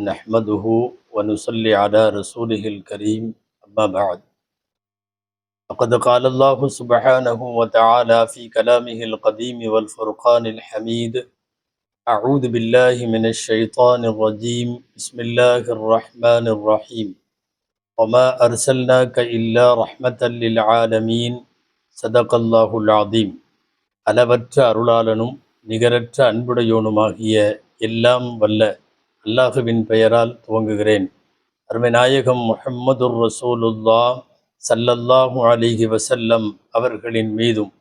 نحمده ونصلي على رسوله الكريم أما بعد فقد قال الله سبحانه وتعالى في كلامه القديم والفرقان الحميد أعوذ بالله من الشيطان الرجيم بسم الله الرحمن الرحيم وما أرسلناك إلا رحمة للعالمين صدق الله العظيم அளவற்ற அருளாளனும் நிகரற்ற அன்புடையோனுமாகிய எல்லாம் வல்ல அல்லாஹுவின் பெயரால் துவங்குகிறேன். அருமை நாயகம் முஹம்மதுர் ரசூலுல்லா சல்லல்லாஹு அலிஹி வசல்லம் அவர்களின் மீதும்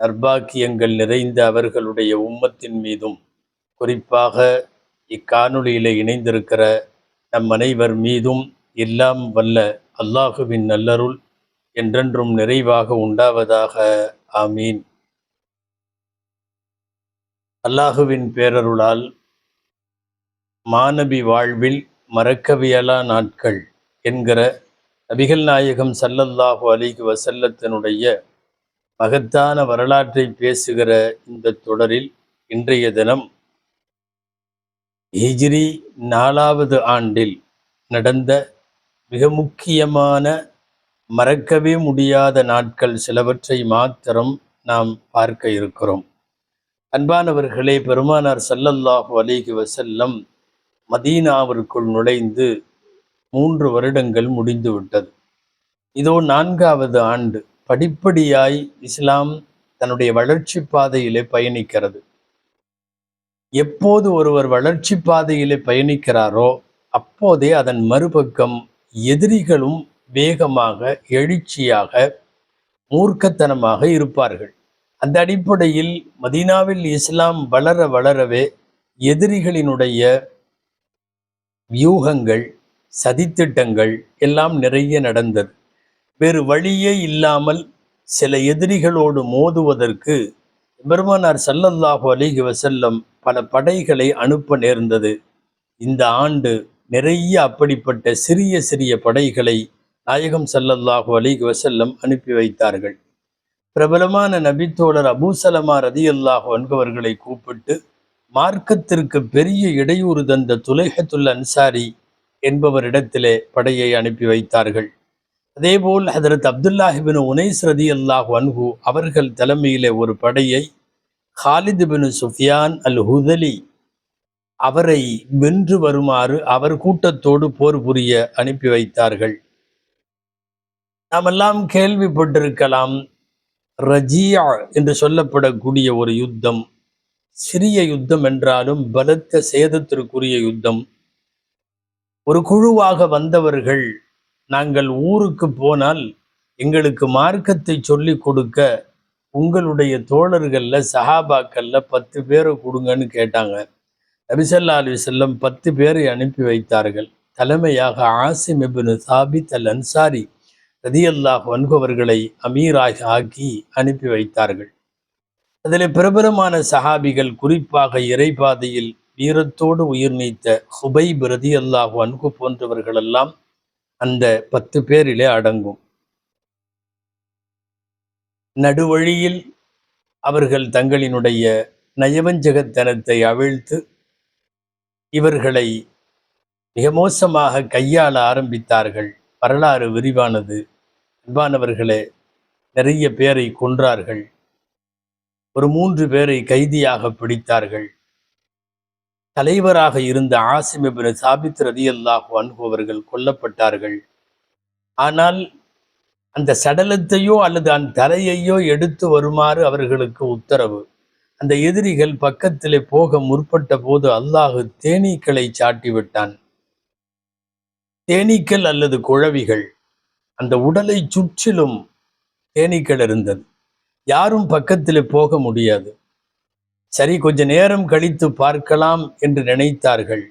நர்பாக்கியங்கள் நிறைந்த அவர்களுடைய உம்மத்தின் மீதும் குறிப்பாக இக்காணொளியில் இணைந்திருக்கிற நம் அனைவர் மீதும் எல்லாம் வல்ல அல்லாஹுவின் நல்லருள் என்றென்றும் நிறைவாக உண்டாவதாக. ஆமீன். அல்லாஹுவின் பேரருளால் மாணவி வாழ்வில் மறக்கவியலா நாட்கள் என்கிற நபிகள் நாயகம் சல்லல்லாஹு அலிகு வசல்லத்தினுடைய மகத்தான வரலாற்றை பேசுகிற இந்த தொடரில் இன்றைய தினம் ஹிஜ்ரி நாலாவது ஆண்டில் நடந்த மிக முக்கியமான மறக்கவே முடியாத நாட்கள் சிலவற்றை மாத்திரம் நாம் பார்க்க இருக்கிறோம். அன்பானவர்களே பெருமானார் சல்லல்லாஹு அலிகு வசல்லம் மதீனாவிற்குள் நுழைந்து மூன்று வருடங்கள் முடிந்து விட்டது. இதோ நான்காவது ஆண்டு. படிப்படியாய் இஸ்லாம் தன்னுடைய வளர்ச்சி பாதையிலே பயணிக்கிறது. எப்போது ஒருவர் வளர்ச்சி பாதையிலே பயணிக்கிறாரோ அப்போதே அதன் மறுபக்கம் எதிரிகளும் வேகமாக எழுச்சியாக மூர்க்கத்தனமாக இருப்பார்கள். அந்த அடிப்படையில் மதீனாவில் இஸ்லாம் வளர வளரவே எதிரிகளினுடைய வியூகங்கள் சதித்திட்டங்கள் எல்லாம் நிறைய நடந்தது. வேறு வழியே இல்லாமல் சில எதிரிகளோடு மோதுவதற்கு பெருமானார் சல்லல்லாஹு அலிஹி வசல்லம் பல படைகளை அனுப்ப நேர்ந்தது. இந்த ஆண்டு நிறைய அப்படிப்பட்ட சிறிய சிறிய படைகளை நாயகம் சல்லல்லாஹு அலிஹி வசல்லம் அனுப்பி வைத்தார்கள். பிரபலமான நபித்தோழர் அபூசலமா ரதி அல்லாஹு அன்பவர்களை கூப்பிட்டு மார்க்கத்திற்கு பெரிய இடையூறு தந்த துலைஹத்துல் அன்சாரி என்பவரிடத்திலே படையை அனுப்பி வைத்தார்கள். அதேபோல் ஹதரத் அப்துல்லாஹிபின் உனைஸ் ரதி அல்லாஹ் அன்ஹு அவர்கள் தலைமையிலே ஒரு படையை ஹாலிது பின் சுஃபியான் அல் ஹுதலி அவரை வென்று வருமாறு அவர் கூட்டத்தோடு போர் புரிய அனுப்பி வைத்தார்கள். நாமெல்லாம் கேள்விப்பட்டிருக்கலாம் ரஜியா என்று சொல்லப்படக்கூடிய ஒரு யுத்தம். சிறிய யுத்தம் என்றாலும் பலத்த சேதத்திற்குரிய யுத்தம். ஒரு குழுவாக வந்தவர்கள் நாங்கள் ஊருக்கு போனால் எங்களுக்கு மார்க்கத்தை சொல்லி கொடுக்க உங்களுடைய தோழர்கள்ல சஹாபாக்கள்ல பத்து பேரை கொடுங்கன்னு கேட்டாங்க. நபிசல்லா அலி செல்லம் பத்து பேரை அனுப்பி வைத்தார்கள். தலைமையாக ஆசிம் இபின் சாபித் அல் அன்சாரி ரதியல்லாஹ் வன்கவர்களை அமீராக ஆக்கி அனுப்பி வைத்தார்கள். அதில் பிரபலமான சஹாபிகள் குறிப்பாக இறைபாதையில் வீரத்தோடு உயிர் நீத்த ஹுபை பிரதி அல்லாஹு அன்கு போன்றவர்களெல்லாம் அந்த பத்து பேரிலே அடங்கும். நடுவழியில் அவர்கள் தங்களினுடைய நயவஞ்சகத்தனத்தை அவிழ்த்து இவர்களை மிக மோசமாக கையாள ஆரம்பித்தார்கள். வரலாறு விரிவானது. அன்பானவர்களே நிறைய பேரை கொன்றார்கள். ஒரு மூன்று பேரை கைதியாக பிடித்தார்கள். தலைவராக இருந்த ஆசிமிபின் சாபித் ரதி அல்லாஹு அன்பவர்கள் கொல்லப்பட்டார்கள். ஆனால் அந்த சடலத்தையோ அல்லது அந்த தலையையோ எடுத்து வருமாறு அவர்களுக்கு உத்தரவு. அந்த எதிரிகள் பக்கத்திலே போக முற்பட்ட போது அல்லாஹு தேனீக்களை சாட்டி விட்டான். தேனீக்கள் அல்லது குழவிகள் அந்த உடலை சுற்றிலும் தேனீக்கள் இருந்தது. யாரும் பக்கத்தில் போக முடியாது. சரி கொஞ்ச நேரம் கழித்து பார்க்கலாம் என்று நினைத்தார்கள்.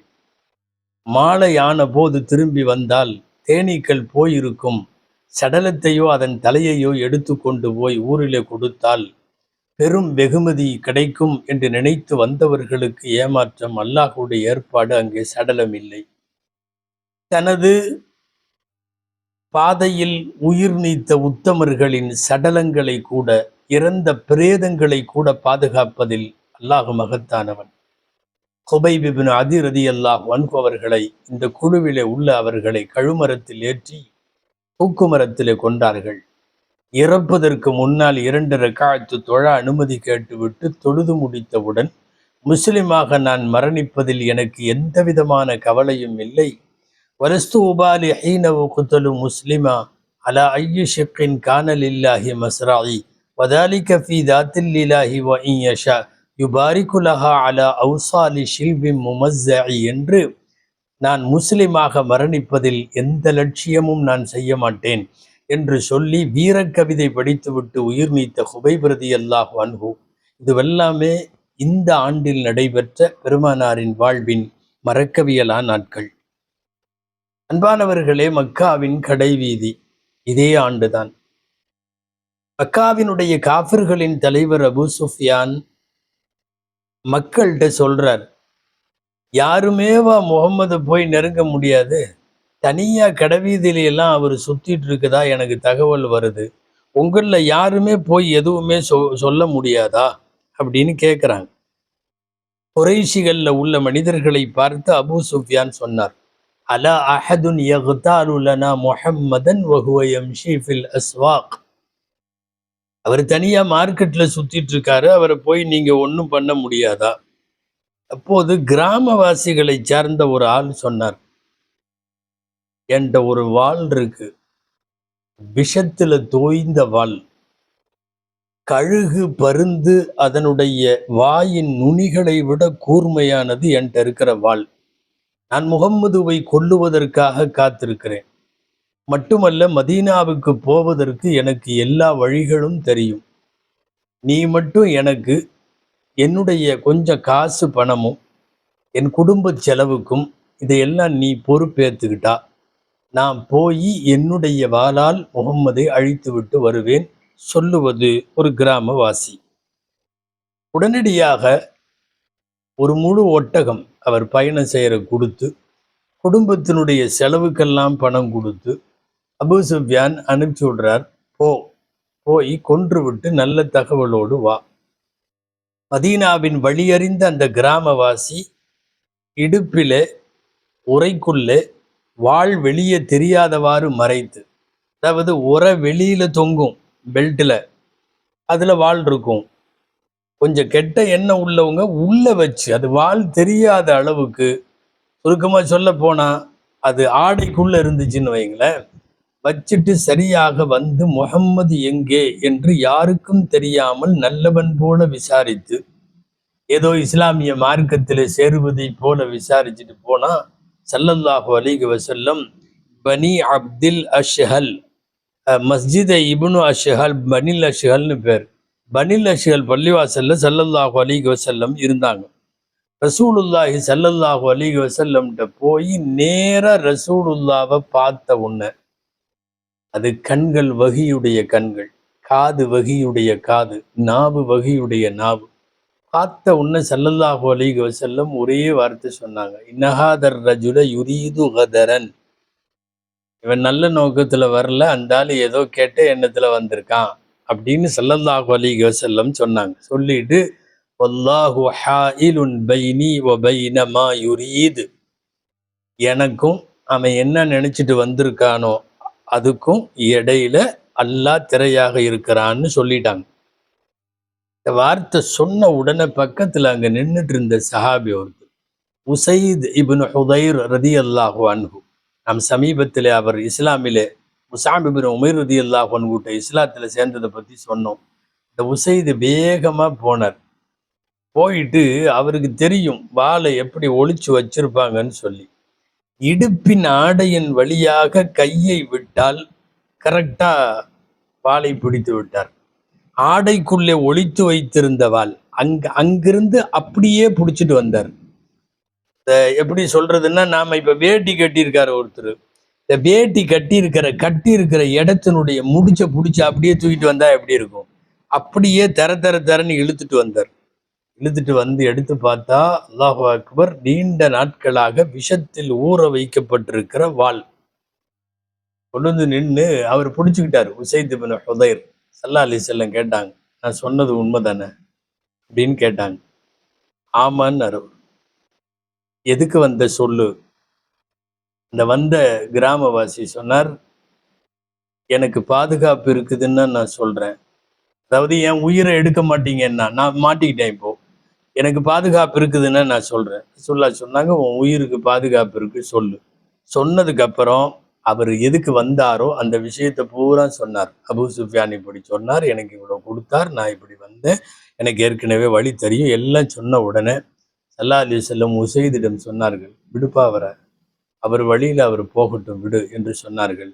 மாலை ஆன போது திரும்பி வந்தால் தேனீக்கள் போயிருக்கும். சடலத்தையோ அதன் தலையையோ எடுத்து கொண்டு போய் ஊரிலே கொடுத்தால் பெரும் வெகுமதி கிடைக்கும் என்று நினைத்து வந்தவர்களுக்கு ஏமாற்றம். அல்லாஹுடைய ஏற்பாடு அங்கே சடலம் இல்லை. தனது பாதையில் உயிர் நீத்த உத்தமர்களின் சடலங்களை கூட இறந்த பிரேதங்களை கூட பாதுகாப்பதில் அல்லாஹு மகத்தானவன். குபைபிபின் அதிரதி அல்லாஹ் அன்கு அவர்களை இந்த குழுவிலே உள்ள அவர்களை கழுமரத்தில் ஏற்றி தூக்குமரத்திலே கொண்டார்கள். இறப்பதற்கு முன்னால் இரண்டு ரெக்காயத்து தொழ அனுமதி கேட்டுவிட்டு தொழுது முடித்தவுடன் முஸ்லிமாக நான் மரணிப்பதில் எனக்கு எந்த விதமான கவலையும் இல்லை. வரஸ்து உபாலி ஹீனவு குத்தலு முஸ்லிமா அலா ஐயு ஷிக்கின் கானல் இல்லாஹி மஸ்ராயி வதாலிக ஃபி தாத்தில் இலாஹி வ இயஷா யுபாரிகுலஹா அலா அவுசாலி ஷில்வி முமஸ்ஸஇ என்று நான் முஸ்லிமாக மரணிப்பதில் எந்த லட்சியமும் நான் செய்ய மாட்டேன் என்று சொல்லி வீரக்கவிதை படித்துவிட்டு உயிர் நீத்த ஹுபைபிரதி அல்லாஹ் அன்ஹு. இதுவெல்லாமே இந்த ஆண்டில் நடைபெற்ற பெருமானாரின் வாழ்வின் மறக்கவியலா நாட்கள். அன்பானவர்களே மக்காவின் கடைவீதி. இதே ஆண்டுதான். மக்காவினுடைய காஃபிர்களின் தலைவர் அபு சுஃபியான் மக்கள்கிட்ட சொல்றார் யாருமேவா முகம்மது போய் நெருங்க முடியாது? தனியா கடைவீதியில எல்லாம் அவர் சுத்திட்டு இருக்குதா எனக்கு தகவல் வருது. உங்களில் யாருமே போய் எதுவுமே சொ சொல்ல முடியாதா? அப்படின்னு கேட்குறாங்க குறைஷிகளில் உள்ள மனிதர்களை பார்த்து அபு சுஃபியான் சொன்னார் அலா அஹதுன் யகுதாருலனா முஹம்மதன் வகுவயம் ஷீஃபில் அஸ்வாக். அவர் தனியாக மார்க்கெட்டில் சுற்றிட்டு இருக்காரு அவரை போய் நீங்கள் ஒன்றும் பண்ண முடியாதா? அப்போது கிராமவாசிகளை சார்ந்த ஒரு ஆள் சொன்னார். என்கிட்ட ஒரு வாள் இருக்கு. விஷத்தில் தோய்ந்த வாள். கழுகு பருந்து அதனுடைய வாயின் நுனிகளை விட கூர்மையானது என்கிட்ட இருக்கிற வாள். நான் முகம்மதுவை கொல்லுவதற்காக காத்திருக்கிறேன். மட்டுமல்ல மதீனாவுக்கு போவதற்கு எனக்கு எல்லா வழிகளும் தெரியும். நீ மட்டும் எனக்கு என்னுடைய கொஞ்சம் காசு பணமும் என் குடும்ப செலவுக்கும் இதையெல்லாம் நீ பொறுப்பேற்றுக்கிட்டா நான் போய் என்னுடைய வாளால் முகம்மதை அழித்துவிட்டு வருவேன் சொல்லுவது ஒரு கிராமவாசி. உடனடியாக ஒரு முழு ஒட்டகம் அவர் பயணம் செய்கிற கொடுத்து குடும்பத்தினுடைய செலவுக்கெல்லாம் பணம் கொடுத்து அபு சுஃபியான் அனுப்பிச்சு விடுறார் போ போய் கொன்று விட்டு நல்ல தகவலோடு வா. மதீனாவின் வழியறிந்த அந்த கிராமவாசி இடுப்பிலே உரைக்குள்ளே வாள் வெளியே தெரியாதவாறு மறைத்து அதாவது உர வெளியில தொங்கும் பெல்ட்ல அதுல வாழ் இருக்கும். கொஞ்சம் கெட்ட எண்ணம் உள்ளவங்க உள்ள வச்சு அது வாள் தெரியாத அளவுக்கு சுருக்கமாக சொல்ல போனால் அது ஆடைக்குள்ளே இருந்துச்சுன்னு வைங்களேன். வச்சுட்டு சரியாக வந்து முகம்மது எங்கே என்று யாருக்கும் தெரியாமல் நல்லவன் போல விசாரித்து ஏதோ இஸ்லாமிய மார்க்கத்தில் சேருவதை போல விசாரிச்சுட்டு போனா சல்லல்லாஹு அலிக வசல்லம் பனி அப்தில் அஷ்ஹல் மஸ்ஜித் இபுனு அஷ்ஹல் பனில் அஷ்ஹல்னு பேர். பனில் நஷிகள் பள்ளிவாசல்ல சல்லல்லாஹு அலிக வசல்லம் இருந்தாங்க. ரசூலுல்லாஹி சல்லல்லாஹு அலிக வசல்லம்கிட்ட போய் நேராக ரசூலுல்லாவை பார்த்த உன்ன அது கண்கள் வகியுடைய கண்கள் காது வகியுடைய காது நாவு வகியுடைய நாவு. பார்த்த உன்ன சல்லல்லாஹு அலிக வசல்லம் ஒரே வார்த்தை சொன்னாங்க. இன்னஹாதர் ரஜுல யுரீது கதரன். இவன் நல்ல நோக்கத்துல வரல அந்த ஆள் ஏதோ கேட்ட எண்ணத்துல வந்திருக்கான். அப்படின்னு சல்லல்லாஹு அலிஹி வசல்லம் சொன்னாங்க. சொல்லிட்டு வல்லாஹு ஹாயிலுன் பைனி ஒ பைன மா யுரீது. எனக்கும் அவன் என்ன நினைச்சிட்டு வந்திருக்கானோ அதுக்கும் இடையில அல்லாஹ் திரையாக இருக்கிறான்னு சொல்லிட்டாங்க. இந்த வார்த்தை சொன்ன உடனே பக்கத்துல அங்க நின்றுட்டு இருந்த சஹாபி ஒருத்தர் உசைத் இபின் ஹுதைர் ரதி அல்லாஹு அன்ஹு. நம் சமீபத்தில் அவர் இஸ்லாமிலே முசாபிபின் உமைர் ரதி அல்லா அன்ஹுட்ட இஸ்லாத்தில் சேர்ந்ததை பத்தி சொன்னோம். இந்த உசைது வேகமா போனார். போயிட்டு அவருக்கு தெரியும் வாளை எப்படி ஒழிச்சு வச்சிருப்பாங்கன்னு சொல்லி. இடுப்பின் ஆடையின் வழியாக கையை விட்டால் கரெக்டா வாளை பிடித்து விட்டார். ஆடைக்குள்ளே ஒளித்து வைத்திருந்த வாள் அங்க அங்கிருந்து அப்படியே பிடிச்சிட்டு வந்தார். எப்படி சொல்றதுன்னா நாம இப்ப வேட்டி கட்டியிருக்காரு ஒருத்தர். இந்த வேட்டி கட்டி இருக்கிற கட்டி இருக்கிற இடத்தினுடைய முடிச்ச பிடிச்சி அப்படியே தூக்கிட்டு வந்தா எப்படி இருக்கும்? அப்படியே தர தர தரன்னு இழுத்துட்டு வந்தார். இழுத்துட்டு வந்து எடுத்து பார்த்தா அல்லாஹு அக்பர் நீண்ட நாட்களாக விஷத்தில் ஊற வைக்கப்பட்டிருக்கிற வாள். கொண்டு வந்து நின்று அவர் பிடிச்சிக்கிட்டார். உசைத் பின் ஹுதைர் சல்லா அலி செல்லம் கேட்டாங்க. நான் சொன்னது உண்மை தானே அப்படின்னு கேட்டாங்க. ஆமான்னு எதுக்கு வந்த சொல்லு? இந்த வந்த கிராமவாசி சொன்னார் எனக்கு பாதுகாப்பு இருக்குதுன்னு நான் சொல்கிறேன் அதாவது என் உயிரை எடுக்க மாட்டீங்கன்னா நான் மாட்டிக்கிட்டேன் இப்போ. எனக்கு பாதுகாப்பு இருக்குதுன்னு நான் சொல்கிறேன் சொல்ல சொன்னாங்க உன் உயிருக்கு பாதுகாப்பு இருக்கு சொல்லு. சொன்னதுக்கப்புறம் அவர் எதுக்கு வந்தாரோ அந்த விஷயத்தை பூரா சொன்னார். அபு சுஃபியான் இப்படி சொன்னார் எனக்கு இவ்வளோ கொடுத்தார் நான் இப்படி வந்தேன். எனக்கு ஏற்கனவே வழி தெரியும். எல்லாம் சொன்ன உடனே சல்லா அலி செல்லம் உசைதிடம் சொன்னார்கள் விடுப்பா வர. அவர் வழியில் அவர் போகட்டும் விடு என்று சொன்னார்கள்.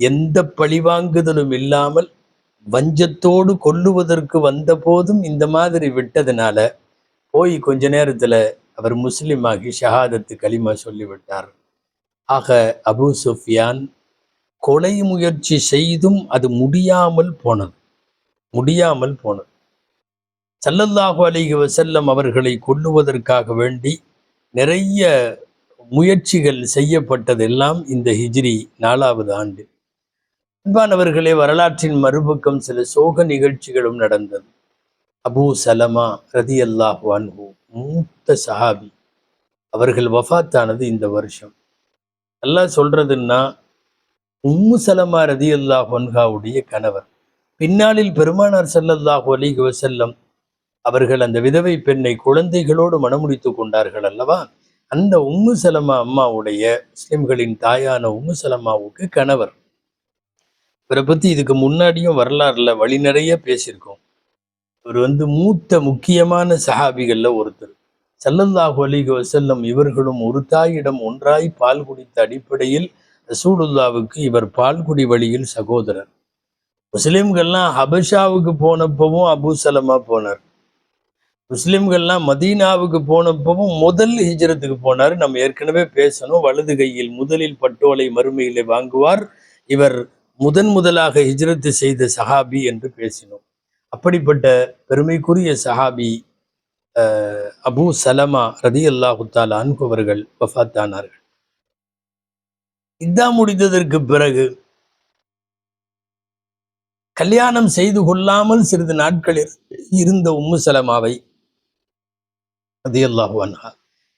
எந்த பழிவாங்குதலும் இல்லாமல் வஞ்சத்தோடு கொல்லுவதற்கு வந்த போதும் இந்த மாதிரி விட்டதுனால போய் கொஞ்ச நேரத்துல அவர் முஸ்லிமாகி ஷஹாதத்து கலிமா சொல்லிவிட்டார். ஆக அபு சுஃபியான் கொலை முயற்சி செய்தும் அது முடியாமல் போனது. முடியாமல் போனது. சல்லல்லாஹு அலிஹி வசல்லம் அவர்களை கொல்லுவதற்காக வேண்டி நிறைய முயற்சிகள் செய்யப்பட்டதெல்லாம் இந்த ஹிஜ்ரி நாலாவது ஆண்டு. அன்பானவர்களே வரலாற்றின் மறுபக்கம் சில சோக நிகழ்ச்சிகளும் நடந்தது. அபூ சலமா ரதி அல்லாஹ் மூத்த சஹாபி அவர்கள் வஃபாத்தானது இந்த வருஷம். நல்லா சொல்றதுன்னா உம்மு சலமா ரதி அல்லாஹ் ஒன்ஹாவுடைய கணவர். பின்னாளில் பெருமானார் சல்லல்லாஹு அலிஹி வசல்லம் அவர்கள் அந்த விதவை பெண்ணை குழந்தைகளோடு மனமுடித்து கொண்டார்கள் அல்லவா? அந்த உம்மு சலமா அம்மாவுடைய முஸ்லிம்களின் தாயான உம்மு சலமாவுக்கு கணவர். இவரை பத்தி இதுக்கு முன்னாடியும் வரலாறுல வழி நிறைய பேசியிருக்கோம். இவர் வந்து மூத்த முக்கியமான சஹாபிகள்ல ஒருத்தர். சல்லல்லாஹு அலிக வசல்லம் இவர்களும் ஒரு தாயிடம் ஒன்றாய் பால் குடித்த அடிப்படையில் ரசூலுல்லாவுக்கு இவர் பால்குடி வழியில் சகோதரர். முஸ்லிம்கள்லாம் ஹபஷாவுக்கு போனப்பவும் அபு சலமா போனார். முஸ்லிம்கள்லாம் மதீனாவுக்கு போனப்பவும் முதல் ஹிஜ்ரத்துக்கு போனார். நம்ம ஏற்கனவே பேசணும். வலது கையில் முதலில் பட்டோலை மறுமையிலே வாங்குவார். இவர் முதன் முதலாக ஹிஜ்ரத்து செய்த சஹாபி என்று பேசினோம். அப்படிப்பட்ட பெருமைக்குரிய சஹாபி அஹ், சலமா ரதி அல்லாஹுத்தால் தாலா அன்பவர்கள் வஃத்தானார்கள். இதா முடிந்ததற்கு பிறகு கல்யாணம் செய்து கொள்ளாமல் சிறிது நாட்கள் இரு- இருந்த உம்மு சலமாவை அது அல்லாஹு அன்ஹா.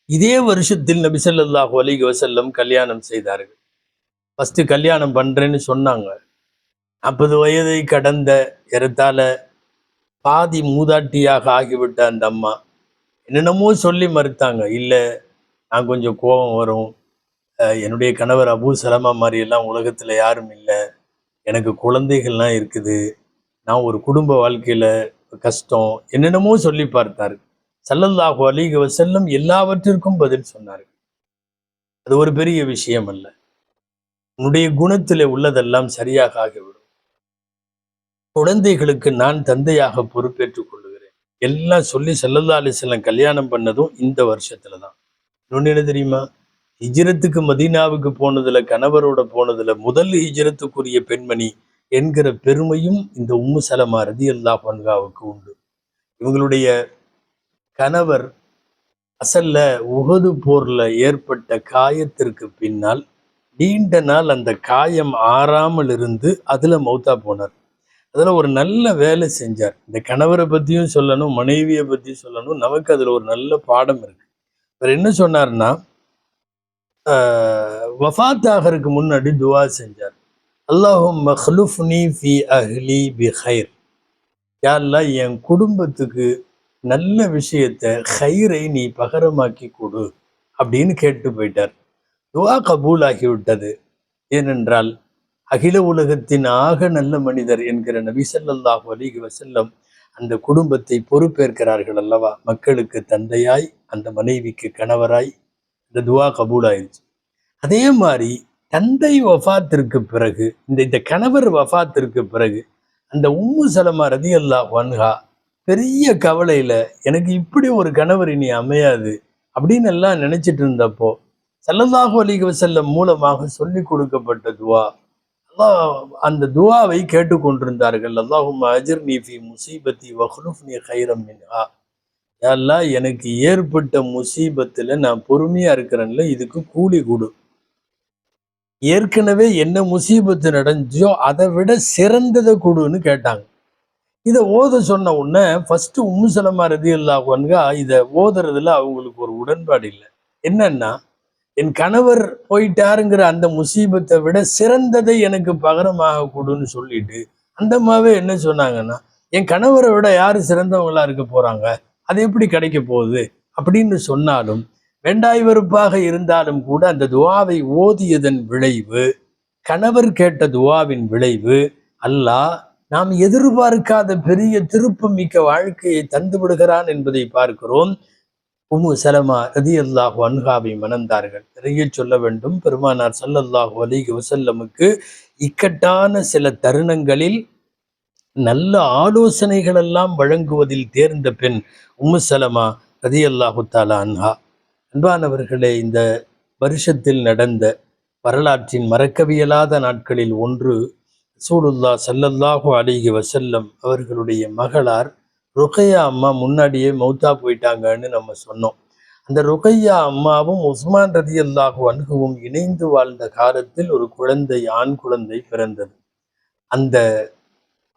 இதே வருஷத்தில் நபி ஸல்லல்லாஹு அலைஹி கல்யாணம் செய்தார்கள். ஃபஸ்ட்டு கல்யாணம் பண்ணுறேன்னு சொன்னாங்க. நாற்பது வயதை கடந்த ஏறத்தாழ பாதி மூதாட்டியாக ஆகிவிட்ட அந்த அம்மா என்னென்னமோ சொல்லி மறுத்தாங்க. இல்லை நான் கொஞ்சம் கோபம் வரும். என்னுடைய கணவர் அபு சலமா மாதிரியெல்லாம் உலகத்தில் யாரும் இல்லை. எனக்கு குழந்தைகள்லாம் இருக்குது. நான் ஒரு குடும்ப வாழ்க்கையில் கஷ்டம் என்னென்னமோ சொல்லி பார்த்தாரு. சல்லல்லாஹு அலிக வசல்லம் எல்லாவற்றிற்கும் பதில் சொன்னார்கள் அது ஒரு பெரிய விஷயம் அல்ல. உன்னுடைய குணத்திலே உள்ளதெல்லாம் சரியாக ஆகிவிடும். குழந்தைகளுக்கு நான் தந்தையாக பொறுப்பேற்றுக் கொள்ளுகிறேன். எல்லாம் சொல்லி சல்லல்லா அலிசல்லம் கல்யாணம் பண்ணதும் இந்த வருஷத்துல தான். இன்னொன்று என்ன தெரியுமா? ஹிஜ்ரத்துக்கு மதீனாவுக்கு போனதுல கணவரோட போனதுல முதல் ஹிஜ்ரத்துக்குரிய பெண்மணி என்கிற பெருமையும் இந்த உம்மு சலமா ரதி அல்லாஹ் பன்காவுக்கு உண்டு. இவங்களுடைய கணவர் அசல்ல உகது போர்ல ஏற்பட்ட காயத்திற்கு பின்னால் நீண்ட நாள் அந்த காயம் ஆறாமல் இருந்து அதுல மௌத்தா போனார். அதில் ஒரு நல்ல வேலை செஞ்சார். இந்த கணவரை பற்றியும் சொல்லணும் மனைவியை பற்றியும் சொல்லணும். நமக்கு அதில் ஒரு நல்ல பாடம் இருக்கு. அவர் என்ன சொன்னார்னா ஆஹ் வஃபாத் முன்னாடி துவா செஞ்சார். அல்லாஹும் மஹ்லுஃப்னி ஃபி அஹ்லி பி ஹைர் யாரெல்லாம் என் குடும்பத்துக்கு நல்ல விஷயத்த ஹைரை நீ பகரமாக்கி கொடு அப்படின்னு கேட்டு போயிட்டார். துவா கபூல் ஆகிவிட்டது ஏனென்றால் அகில உலகத்தின் ஆக நல்ல மனிதர் என்கிற நபி ஸல்லல்லாஹு அலைஹி அந்த குடும்பத்தை பொறுப்பேற்கிறார்கள் அல்லவா? மக்களுக்கு தந்தையாய் அந்த மனைவிக்கு கணவராய் இந்த துவா கபூல் ஆயிடுச்சு அதே மாதிரி தந்தை வஃபாத்திற்கு பிறகு இந்த இந்த கணவர் வஃபாத்திற்கு பிறகு அந்த உம்மு சலமா ரதி அல்லாஹ் வன்ஹா பெரிய கவலையில எனக்கு இப்படி ஒரு கணவர் இனி அமையாது அப்படின்னு எல்லாம் நினைச்சிட்டு இருந்தப்போ ஸல்லல்லாஹு அலைஹி செல்லம் மூலமாக சொல்லி கொடுக்கப்பட்ட துவா அல்லாஹ் அந்த துவாவை கேட்டுக்கொண்டிருந்தார்கள் அல்லாஹும் அஜர் நீஃபி முசீபத்தி வஹ்லுஃப்னி ஹைரம் மின்ஹா. யா எனக்கு ஏற்பட்ட முசீபத்துல நான் பொறுமையா இருக்கிறேன்ல இதுக்கு கூலி கொடு. ஏற்கனவே என்ன முசீபத்து நடந்துச்சோ அதை விட சிறந்ததை கொடுன்னு கேட்டாங்க. இதை ஓத சொன்ன உடனே ஃபஸ்ட்டு உம்முசலமா ரதி அல்லாஹ் இதை ஓதுறதுல அவங்களுக்கு ஒரு உடன்பாடு இல்லை. என்னன்னா என் கணவர் போயிட்டாருங்கிற அந்த முசீபத்தை விட சிறந்ததை எனக்கு பகரமாக கொடுன்னு சொல்லிட்டு அந்த என்ன சொன்னாங்கன்னா என் கணவரை விட யார் சிறந்தவங்களா இருக்க போறாங்க? அது எப்படி கிடைக்க போகுது? அப்படின்னு சொன்னாலும் வெண்டாய் வெறுப்பாக இருந்தாலும் கூட அந்த துவாவை ஓதியதன் விளைவு கணவர் கேட்ட துவாவின் விளைவு அல்லாஹ் நாம் எதிர்பார்க்காத பெரிய திருப்பம் மிக்க வாழ்க்கையை தந்து விடுகிறான் என்பதை பார்க்கிறோம். உமு சலமா ரதி அல்லாஹு அன்ஹாவை மணந்தார்கள். நிறைய சொல்ல வேண்டும். பெருமானார் சல்லல்லாஹு அலைஹி வசல்லமுக்கு இக்கட்டான சில தருணங்களில் நல்ல ஆலோசனைகள் எல்லாம் வழங்குவதில் தேர்ந்த பெண் உம்மு சலமா ரதி அல்லாஹு தாலா அன்ஹா. அன்பானவர்களே இந்த வருஷத்தில் நடந்த வரலாற்றின் மறக்கவியலாத நாட்களில் ஒன்று சூடுல்லா சல்லல்லாஹு அலிஹி வசல்லம் அவர்களுடைய மகளார் ருகையா அம்மா முன்னாடியே மௌத்தா போயிட்டாங்கன்னு நம்ம சொன்னோம். அந்த ருகையா அம்மாவும் உஸ்மான் ரதி அல்லாஹு அன்ஹுவும் இணைந்து வாழ்ந்த காலத்தில் ஒரு குழந்தை ஆண் குழந்தை பிறந்தது. அந்த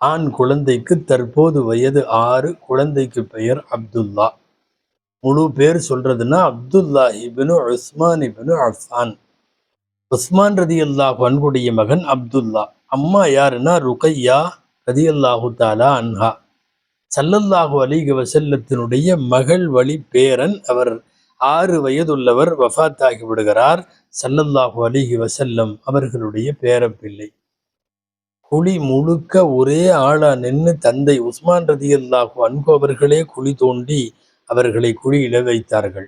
ஆண் குழந்தைக்கு தற்போது வயது ஆறு குழந்தைக்கு பெயர் அப்துல்லா. முழு பேர் சொல்றதுன்னா அப்துல்லா இபினு உஸ்மான் இபினு அஃபான். உஸ்மான் ரதி அல்லாஹ் அன்புடைய மகன் அப்துல்லா. அம்மா யாருன்னா ருகையா ரதி அல்லாஹு தாலா அன்ஹா. சல்லல்லாஹு அலிக வசல்லத்தினுடைய மகள் வழி பேரன் அவர் ஆறு வயதுள்ளவர் வஃத்தாகி விடுகிறார் சல்லல்லாஹு அலிஹி வசல்லம் அவர்களுடைய பேரப்பிள்ளை குழி முழுக்க ஒரே ஆளா நின்று தந்தை உஸ்மான் ரதி அல்லாஹு அன்பு அவர்களே குழி தோண்டி அவர்களை குழியில வைத்தார்கள்.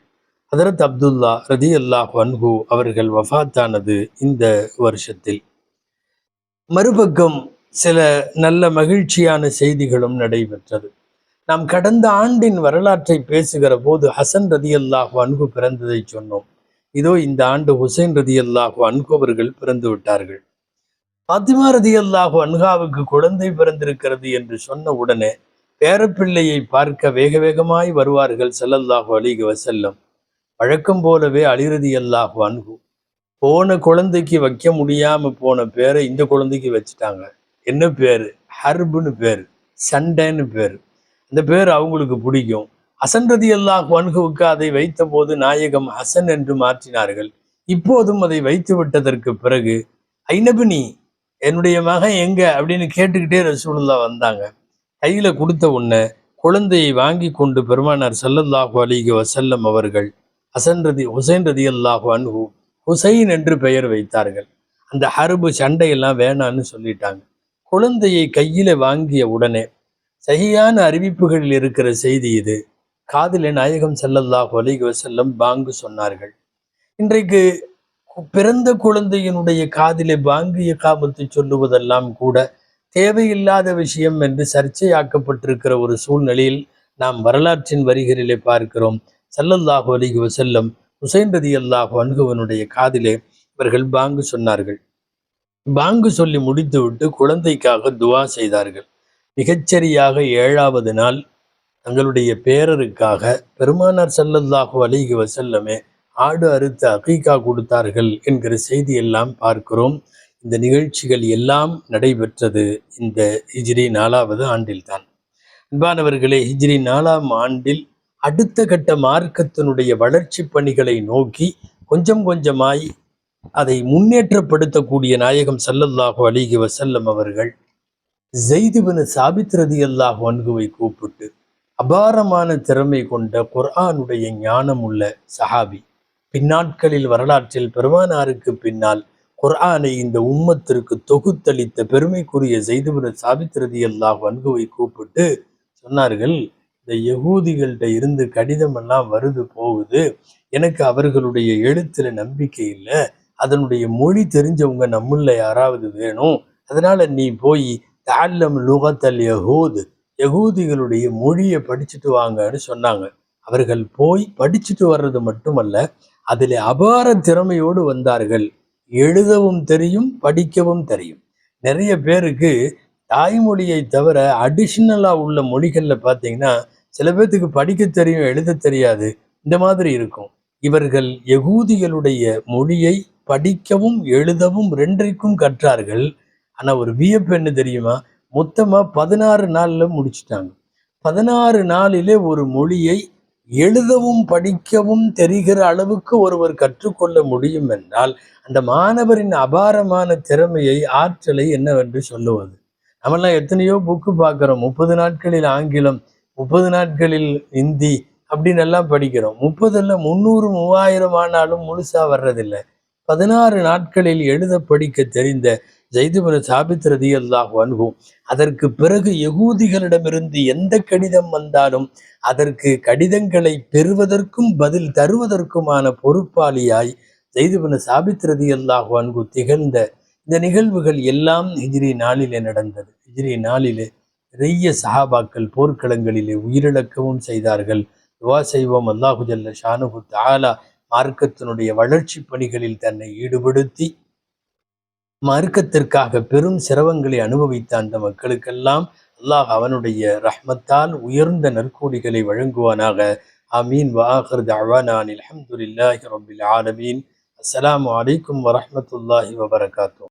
ஹதரத் அப்துல்லா ரதி அல்லாஹு அன்ஹு அவர்கள் வஃபாத்தானது இந்த வருஷத்தில். மறுபக்கம் சில நல்ல மகிழ்ச்சியான செய்திகளும் நடைபெற்றது. நாம் கடந்த ஆண்டின் வரலாற்றை பேசுகிற போது ஹசன் ரதி அல்லாஹு அன்பு பிறந்ததை சொன்னோம். இதோ இந்த ஆண்டு ஹுசைன் ரதி அல்லாஹு அன்பு அவர்கள் பிறந்து விட்டார்கள். பாத்திமா ரதி அல்லாஹு அன்ஹாவுக்கு குழந்தை பிறந்திருக்கிறது என்று சொன்ன உடனே பேரப்பிள்ளையை பார்க்க வேக வேகமாய் வருவார்கள் செல்லல்லாஹு அலிக வசல்லம் வழக்கம் போலவே அலிரதி அல்லாஹு அன்ஹு. போன குழந்தைக்கு வைக்க முடியாம போன பேரை இந்த குழந்தைக்கு வச்சுட்டாங்க. என்ன பேரு? ஹர்புன்னு பேர். சண்டைன்னு பேர். இந்த பேர் அவங்களுக்கு பிடிக்கும். அசன்றதி ரதி அல்லாஹ் அன்ஹுவுக்கு அதை வைத்த போது நாயகம் ஹசன் என்று மாற்றினார்கள். இப்போதும் அதை வைத்து விட்டதற்கு பிறகு ஐநபினி என்னுடைய மகன் எங்க? அப்படின்னு கேட்டுக்கிட்டே ரசூலுல்லா வந்தாங்க. கையில் கொடுத்த உடனே குழந்தையை வாங்கி கொண்டு பெருமானார் சல்லல்லாஹு அலிக வசல்லம் அவர்கள் ஹசன் ரதி ஹுசைன் ரதி அல்லாஹு அன்ஹூ ஹுசைன் என்று பெயர் வைத்தார்கள். அந்த ஹர்பு சண்டையெல்லாம் வேணான்னு சொல்லிட்டாங்க. குழந்தையை கையில வாங்கிய உடனே சரியான அறிவிப்புகளில் இருக்கிற செய்தி இது. காதிலே நாயகம் செல்லல்லா அலைஹி செல்லம் பாங்கு சொன்னார்கள். இன்றைக்கு பிறந்த குழந்தையினுடைய காதிலே பாங்கிய காமத்தை சொல்லுவதெல்லாம் கூட தேவையில்லாத விஷயம் என்று சர்ச்சையாக்கப்பட்டிருக்கிற ஒரு சூழ்நிலையில் நாம் வரலாற்றின் வரிகளிலே பார்க்கிறோம். ஸல்லல்லாஹு அலைஹி செல்லம் ஹுசைன் ரதி அல்லாஹு அன்குவனுடைய காதிலே இவர்கள் பாங்கு சொன்னார்கள். பாங்கு சொல்லி முடித்துவிட்டு குழந்தைக்காக துவா செய்தார்கள். மிகச்சரியாக ஏழாவது நாள் தங்களுடைய பேரருக்காக பெருமானார் செல்லல்லாஹு அலிகி வசல்லமே ஆடு அறுத்து அகீகா கொடுத்தார்கள் என்கிற செய்தி எல்லாம் பார்க்கிறோம். இந்த நிகழ்ச்சிகள் எல்லாம் நடைபெற்றது இந்த ஹிஜ்ரி நாலாவது ஆண்டில்தான். அன்பானவர்களே ஹிஜ்ரி நாலாம் ஆண்டில் அடுத்த கட்ட மார்க்கத்தினுடைய வளர்ச்சி பணிகளை நோக்கி கொஞ்சம் கொஞ்சமாய் அதை முன்னேற்றப்படுத்தக்கூடிய நாயகம் ஸல்லல்லாஹு அலிகி வசல்லம் அவர்கள் ஜெய்துபின் சாபித் ரதியல்லாஹு வன்குவை கூப்பிட்டு அபாரமான திறமை கொண்ட குர்ஆனுடைய ஞானம் உள்ள சஹாபி. பின்னாட்களில் வரலாற்றில் பெருமானாருக்கு பின்னால் குர்ஆனை இந்த உம்மத்திற்கு தொகுத்தளித்த பெருமைக்குரிய ஜெய்துபின் சாபித் ரதியல்லாஹு வன்குவை கூப்பிட்டு சொன்னார்கள் இந்த யகூதிகள்கிட்ட இருந்து கடிதம் எல்லாம் வருது போகுது. எனக்கு அவர்களுடைய எழுத்துல நம்பிக்கை இல்லை. அதனுடைய மொழி தெரிஞ்சவங்க நம்மள யாராவது வேணும். அதனால நீ போய் தால்லம் லுகத்தல் யகூத் யகூதிகளுடைய மொழியை படிச்சுட்டு வாங்கன்னு சொன்னாங்க. அவர்கள் போய் படிச்சுட்டு வர்றது மட்டுமல்ல அதில் அபார திறமையோடு வந்தார்கள். எழுதவும் தெரியும் படிக்கவும் தெரியும். நிறைய பேருக்கு தாய்மொழியை தவிர அடிஷ்னலாக உள்ள மொழிகளில் பார்த்தீங்கன்னா சில பேர்த்துக்கு படிக்க தெரியும் எழுத தெரியாது. இந்த மாதிரி இருக்கும். இவர்கள் யகூதிகளுடைய மொழியை படிக்கவும் எழுதவும் ரெண்டைக்கும் கற்றார்கள். ஆனால் ஒரு வியப்பு என்ன தெரியுமா? மொத்தமாக பதினாறு நாளில் முடிச்சிட்டாங்க. பதினாறு நாளிலே ஒரு மொழியை எழுதவும் படிக்கவும் தெரிகிற அளவுக்கு ஒருவர் கற்றுக்கொள்ள முடியும் என்றால் அந்த மாணவரின் அபாரமான திறமையை ஆற்றலை என்னவென்று சொல்லுவது? நம்மெல்லாம் எத்தனையோ புக்கு பார்க்குறோம். முப்பது நாட்களில் ஆங்கிலம் முப்பது நாட்களில் ஹிந்தி அப்படின்னு எல்லாம் படிக்கிறோம். முப்பதில் முந்நூறு மூவாயிரம் ஆனாலும் முழுசாக வர்றதில்லை. பதினாறு நாட்களில் எழுத படிக்க தெரிந்த ஜெய்துபுர சாபித் ரதி அல்லாஹ் அன்ஹும் அதற்கு பிறகு யகூதிகளிடமிருந்து எந்த கடிதம் வந்தாலும் அதற்கு கடிதங்களை பெறுவதற்கும் பதில் தருவதற்குமான பொறுப்பாளியாய் ஜெய்துபுன சாபித் ரதி அல்லாஹ் திகழ்ந்த இந்த நிகழ்வுகள் எல்லாம் ஹிஜ்ரி நாளிலே நடந்தது. ஹிஜ்ரி நாளிலே நிறைய சஹாபாக்கள் போர்க்களங்களிலே உயிரிழக்கவும் செய்தார்கள். துவா செய்வோம். அல்லாஹு ஜல்ல ஷானுகு தாலா மார்க்கத்தினுடைய வளர்ச்சி பணிகளில் தன்னை ஈடுபடுத்தி மார்க்கத்திற்காக பெரும் சிரவங்களை அனுபவித்த அந்த மக்களுக்கெல்லாம் அல்லாஹ் அவனுடைய ரஹ்மத்தால் உயர்ந்த நற்கூலிகளை வழங்குவானாக. ஆமீன். வாஹர் தவானான் அலமதுல்லாஹி ரபில் ஆலமீன். அஸ்லாம் அலைக்கும் வரமத்துல்லாஹி வபரகாத்தூ